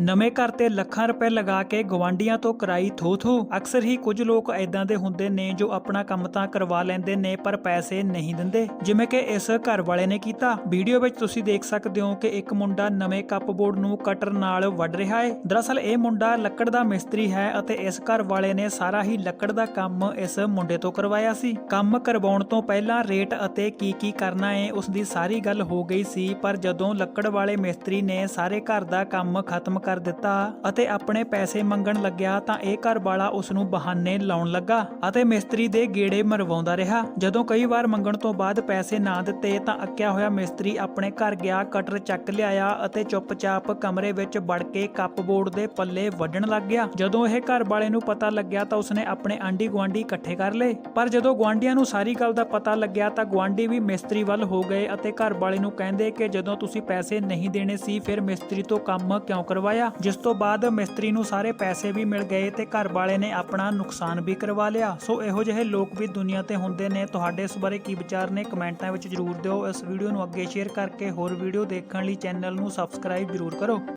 ਨਵੇਂ ਘਰ ਤੇ ਲੱਖਾਂ ਰੁਪਏ ਲਗਾ ਕੇ ਗਵਾਂਡੀਆਂ ਤੋਂ ਕਰਾਈ ਥੋ ਥੋ ਅਕਸਰ ਹੀ ਕੁਝ ਲੋਕ ਐਦਾਂ ਦੇ ਹੁੰਦੇ ਨੇ ਜੋ ਆਪਣਾ ਕੰਮ ਤਾਂ ਕਰਵਾ ਲੈਂਦੇ ਨੇ, ਪਰ ਪੈਸੇ ਨਹੀਂ ਦਿੰਦੇ। ਜਿਵੇਂ ਕਿ ਇਸ ਘਰ ਵਾਲੇ ਨੇ ਕੀਤਾ। ਵੀਡੀਓ ਵਿੱਚ ਤੁਸੀਂ ਦੇਖ ਸਕਦੇ ਹੋ ਕਿ ਇੱਕ ਮੁੰਡਾ ਨਵੇਂ ਕੱਪਬੋਰਡ ਨੂੰ ਕਟਰ ਨਾਲ ਵੱਢ ਰਿਹਾ ਹੈ ਦਰਅਸਲ ਇਹ ਮੁੰਡਾ ਲੱਕੜ ਦਾ ਮਿਸਤਰੀ ਹੈ ਅਤੇ ਇਸ ਘਰ ਵਾਲੇ ਨੇ ਸਾਰਾ ਹੀ ਲੱਕੜ ਦਾ ਕੰਮ ਇਸ ਮੁੰਡੇ ਤੋਂ ਕਰਵਾਇਆ ਸੀ। ਕੰਮ ਕਰਵਾਉਣ ਤੋਂ ਪਹਿਲਾਂ ਰੇਟ ਅਤੇ ਕੀ ਕੀ ਕਰਨਾ ਹੈ ਉਸ ਦੀ ਸਾਰੀ ਗੱਲ ਹੋ ਗਈ ਸੀ, ਪਰ ਜਦੋਂ ਲੱਕੜ ਵਾਲੇ ਮਿਸਤਰੀ ਨੇ ਸਾਰੇ ਘਰ ਦਾ ਕੰਮ ਖਤਮ ਕਰ ਦਿੱਤਾ ਅਤੇ ਆਪਣੇ ਪੈਸੇ ਮੰਗਣ ਲੱਗਿਆ ਤਾਂ ਇਹ ਘਰ ਵਾਲਾ ਉਸ ਨੂੰ ਬਹਾਨੇ ਲਾਉਣ ਲੱਗਾ ਅਤੇ ਮਿਸਤਰੀ ਦੇ ਗੇੜੇ ਮਰਵਾਉਂਦਾ ਰਿਹਾ। ਜਦੋਂ ਕਈ ਵਾਰ ਮੰਗਣ ਤੋਂ ਬਾਅਦ ਪੈਸੇ ਨਾ ਦਿੱਤੇ ਤਾਂ ਅੱਕਿਆ ਹੋਇਆ ਮਿਸਤਰੀ ਆਪਣੇ ਘਰ ਗਿਆ, ਕਟਰ ਚੱਕ ਲਿਆਇਆ ਅਤੇ ਚੁੱਪਚਾਪ ਕਮਰੇ ਵਿੱਚ ਵੜ ਕੇ ਕੱਪਬੋਰਡ ਦੇ ਪੱਲੇ ਵੱਢਣ ਲੱਗ ਗਿਆ। ਜਦੋਂ ਇਹ ਘਰ ਵਾਲੇ ਨੂੰ ਪਤਾ ਲੱਗਿਆ ਤਾਂ ਉਸਨੇ ਆਪਣੇ ਆਂਢੀ ਗੁਆਂਢੀ ਇਕੱਠੇ ਕਰ ਲਏ। ਪਰ ਜਦੋਂ ਗੁਆਂਢੀਆਂ ਨੂੰ ਸਾਰੀ ਗੱਲ ਦਾ ਪਤਾ ਲੱਗਿਆ ਤਾਂ ਗੁਆਂਢੀ ਵੀ ਮਿਸਤਰੀ ਵੱਲ ਹੋ ਗਏ ਅਤੇ ਘਰ ਵਾਲੇ ਨੂੰ ਕਹਿੰਦੇ ਕਿ ਜਦੋਂ ਤੁਸੀਂ ਪੈਸੇ ਨਹੀਂ ਦੇਣੇ ਸੀ, ਫਿਰ ਮਿਸਤਰੀ ਤੋਂ ਕੰਮ ਕਿਉਂ ਕਰਵਾਇਆ ਜਿਸ ਤੋਂ ਬਾਅਦ ਮਿਸਤਰੀ ਨੂੰ ਸਾਰੇ ਪੈਸੇ ਵੀ ਮਿਲ ਗਏ ਤੇ ਘਰ ਵਾਲੇ ਨੇ ਆਪਣਾ ਨੁਕਸਾਨ ਵੀ ਕਰਵਾ ਲਿਆ। ਸੋ ਇਹੋ ਜਿਹੇ ਲੋਕ ਵੀ ਦੁਨੀਆ ਤੇ ਹੁੰਦੇ ਨੇ। ਤੁਹਾਡੇ ਇਸ ਬਾਰੇ ਕੀ ਵਿਚਾਰ ਨੇ ਕਮੈਂਟਾਂ ਵਿੱਚ ਜਰੂਰ ਦਿਓ। ਇਸ ਵੀਡੀਓ ਨੂੰ ਅੱਗੇ ਸ਼ੇਅਰ ਕਰਕੇ ਹੋਰ ਵੀਡੀਓ ਦੇਖਣ ਲਈ ਚੈਨਲ ਨੂੰ ਸਬਸਕ੍ਰਾਈਬ ਜਰੂਰ ਕਰੋ।